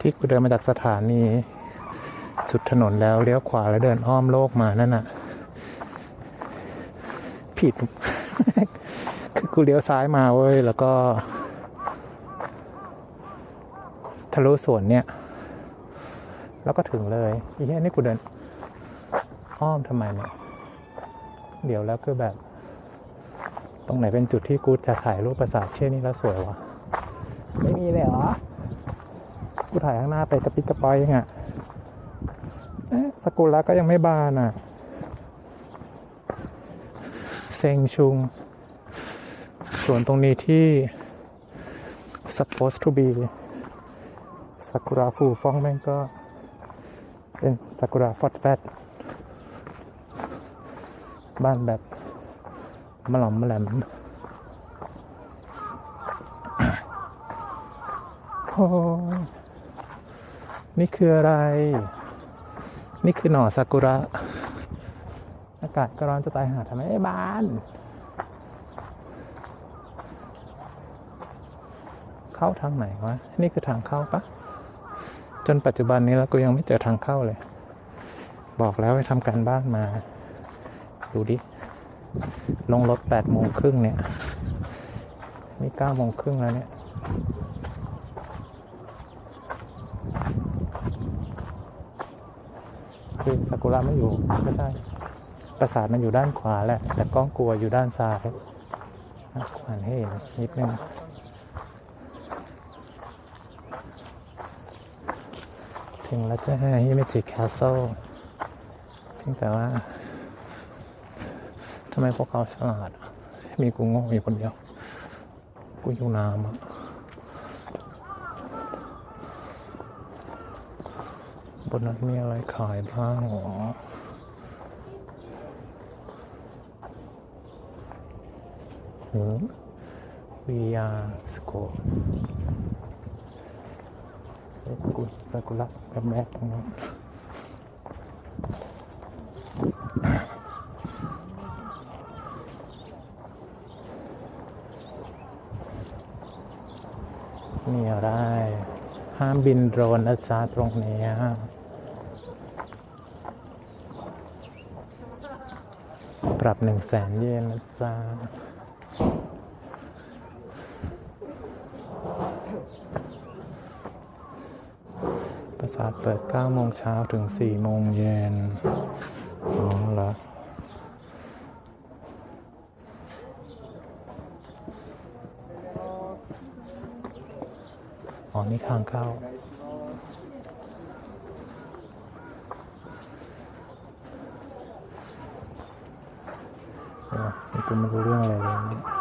ที่กูเดินมาจากสถานีสุดถนนแล้วเลี้ยวขวาแล้วเดินอ้อมโลกมานั่นน่ะ ผิด คือกูเลี้ยวซ้ายมาเว้ย แล้วก็ ทะลุสวนเนี่ย แล้วก็ถึงเลยอีเหี้ยนี่กูเดิน อ้อมทำไมเนี่ย เดี๋ยวแล้วคือแบบ ตรงไหนเป็นจุดที่กูจะถ่ายรูปประสาทเช่นนี้แล้วสวยวะ ไม่มีเลยเหรอ กูถ่ายข้างหน้าไปกระปิดกระปอยเองอะเอ๊ะสกุระก็ยังไม่บานอะ เซงชุง ส่วนตรงนี้ที่ supposed to be ซากุระฟูฟองแม่งก็เป็นซากุระฟอดแฟตบ้านแบบมะหล่อมมะแหลมโอ้ นี่คืออะไร นี่คือหน่อซากุระ อากาศก็ร้อนจะตายหาทำไมไม่บาน เข้าทางไหนวะ นี่คือทางเข้าปะ จนปัจจุบันนี้แล้วก็ยังไม่เจอทางเข้าเลย บอกแล้วให้ทำการบ้านมา ดูดิ ลงรถแปดโมงครึ่งเนี่ย นี่เก้าโมงครึ่งแล้วเนี่ย คือซา กุระไม่อยู่ไม่ใช่ปราสาทมันอยู่ด้านขวาแหละ แต่กล้องกลัวอยู่ด้านซ้ายอ่านให้เห็นนิดนึงถึงแล้วจ้าฮิเมจิแคสเซิลเพียงแต่ว่าทำไมพวกเขาฉลาด มีกูโง่อยู่คนเดียว กูอยู่น้ำอะ บนนั้นมีอะไรขายบ้างหรอหืมวิยาสโกเอ็กุซากุระกับแม่ตรงนั้นมีอะไร ห้ามบินโดรนนะจ๊ะตรงเนี้ยปรับหนึ่งแสนเยนนะจ๊ะประสาทเปิด9โมงเช้าถึง4โมงเย็นอ๋อเหรอ นี่ทางเข้าวนี่กูไม่รู้เรื่องอะไรเลย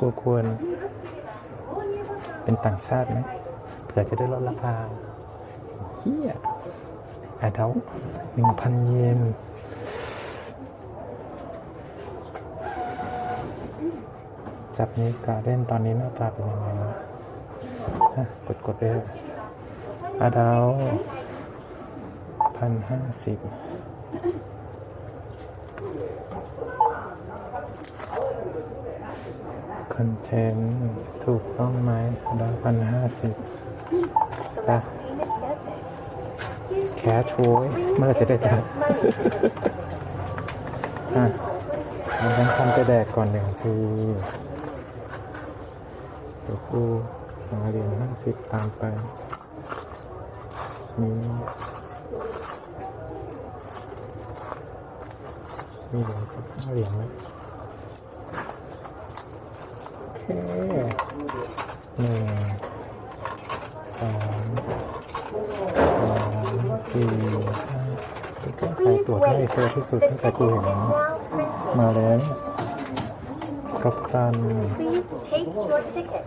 กูควร เป็นต่างชาติไหมเผื่อจะได้ลดราคาเฮียอดเดลหนึ่งพันเยน จับนิสการ์เด้นตอนนี้หน้าตาเป็นยังไงวะกดกดไปเถอะอาดาวพันห้าสิบคอนเทนต์ถูกต้องไหมดาวพันห้าสิบปะ แคชโวยเมื่อไหรจะได้จ่ายอะมันต้องทำไปแดกก่อนหนึ่งทีเดี๋ยวกูหาเหรียญห้าสิบตามไปมีมีเหรียญสักห้าเหรียญไหมโอเคหนึ่งสอง สามสี่ห้ากูแก้ไขตรวจให้เซอร์ที่สุดตั้งแต่กูเห็นมาแล้วกัปตัน Please take your ticket.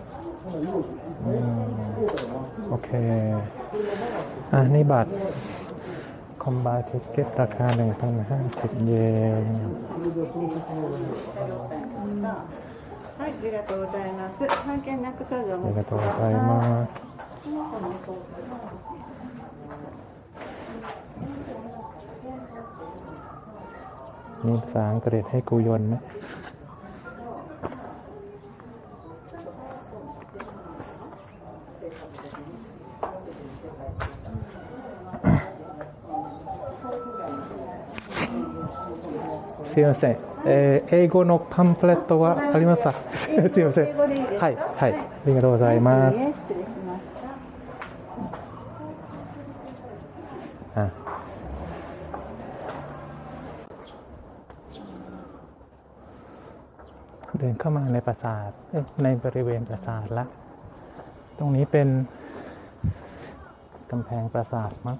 อืมโอเค อ่ะ นี่บัตร คอมบาทิเก็ตราคา 1,050 เยน はい、ありがとうございます。半券なくさずおあり持ちがとうございます。 มีภาษาอังกฤษให้กูยนต์ไหม すいません、えー英語のパンフレットはありますかすいません英語でいいですかはいはいありがとうございます เดินเข้ามาในปราสาทในบริเวณปราสาทละ ตรงนี้เป็นกำแพงปราสาทมั้ง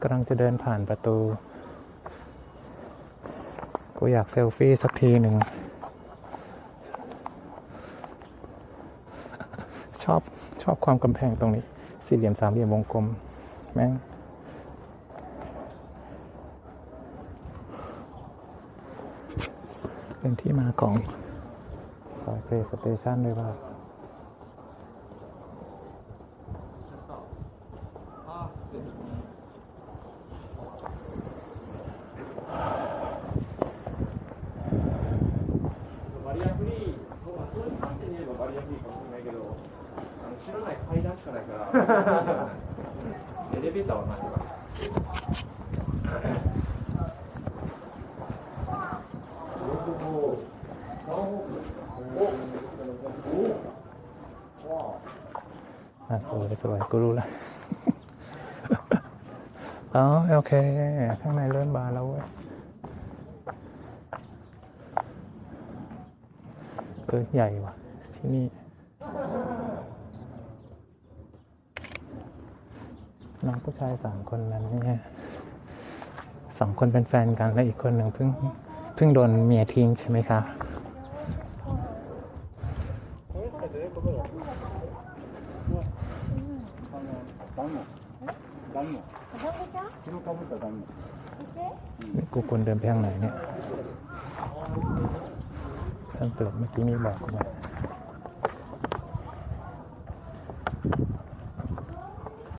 กำลังจะเดินผ่านประตู กูอยากเซลฟี่สักทีหนึ่ง ชอบชอบความกำแพงตรงนี้ สี่เหลี่ยมสามเหลี่ยมวงกลม แม่ง เป็นที่มาของซอยเพลย์สเตชันด้วยว่า バリアフリー、そうまあ สวยสวยกูรู้แล้วอ๋อโอเค ข้างในเริ่มบานแล้วเว้ยเออใหญ่ว่ะ ที่นี่น้องผู้ชายสามคนนั้นเนี่ยสองคนเป็นแฟนกันและอีกคนหนึ่งเพิ่งเพิ่งโดนเมียทิ้งใช่ไหมคะ กูควรเดินไปทางไหนเนี่ยท่านเปิดเมื่อกี้นี้บอกกูมา